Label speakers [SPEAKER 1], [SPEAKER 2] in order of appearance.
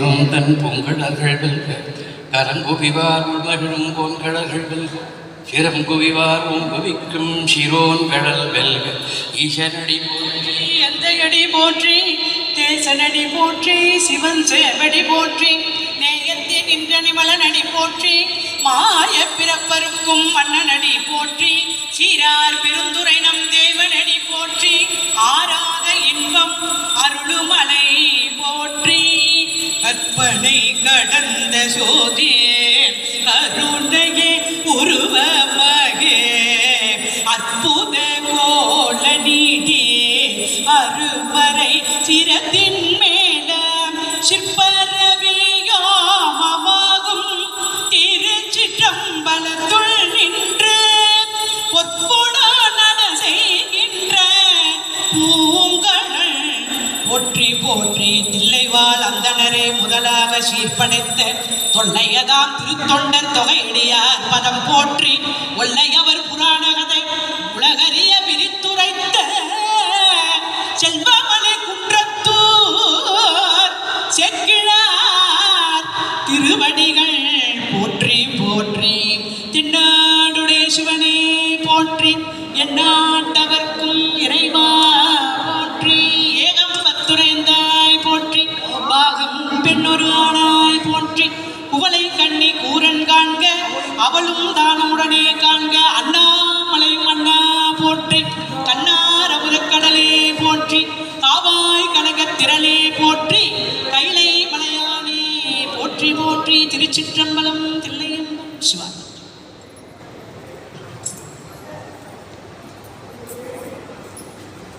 [SPEAKER 1] வையம் தன் பொங்கடர்கள் வெல்க கரங்குவிவார் உள்மகிழும் பொங்கடர்கள் வெல்க சிரம் குவிவார் குவிக்கும் சிரோன் கடல் வெல்க. ஈசனடி போற்றி
[SPEAKER 2] எந்தையடி போற்றி தேசனடி போற்றி சிவன் சேவடி போற்றி நேயத்தே நின்றனி மலனடி போற்றி மாய பிறப்பருக்கும் மன்னனடி போற்றி சீரார் பெருந்துரை கற்பனை கடந்த சோதியே கருணையே உருவமகே. அற்புத கோல நீதி அருமறை சிரத்தின் மேல சிற்ப போற்றி போற்றி தில்லைவாள் அந்தணரே முதலாக சீர்படைத்த தொல்லையதாம் திருத்தொண்டர் தொகையடியார் பதம் போற்றி ஒல்லையவர் புராண கதை உலகறிய விரித்துரைத்த செல்வமலை குன்றத்தூர் செக்கிழார் திருவடிகள் பெண்ணொரு ஆனாய் போற்றி கண்ணி கூரன் காண்க அவளும் தானுடனே காண்க அண்ணாமலை மன்னா போற்றி கண்ணார் அமுதக்கடலே போற்றி காவாய் கனகத் திரளே போற்றி கைலை மலையானே போற்றி போற்றி திருச்சிற்றம்பலம் தில்லையும் சிவா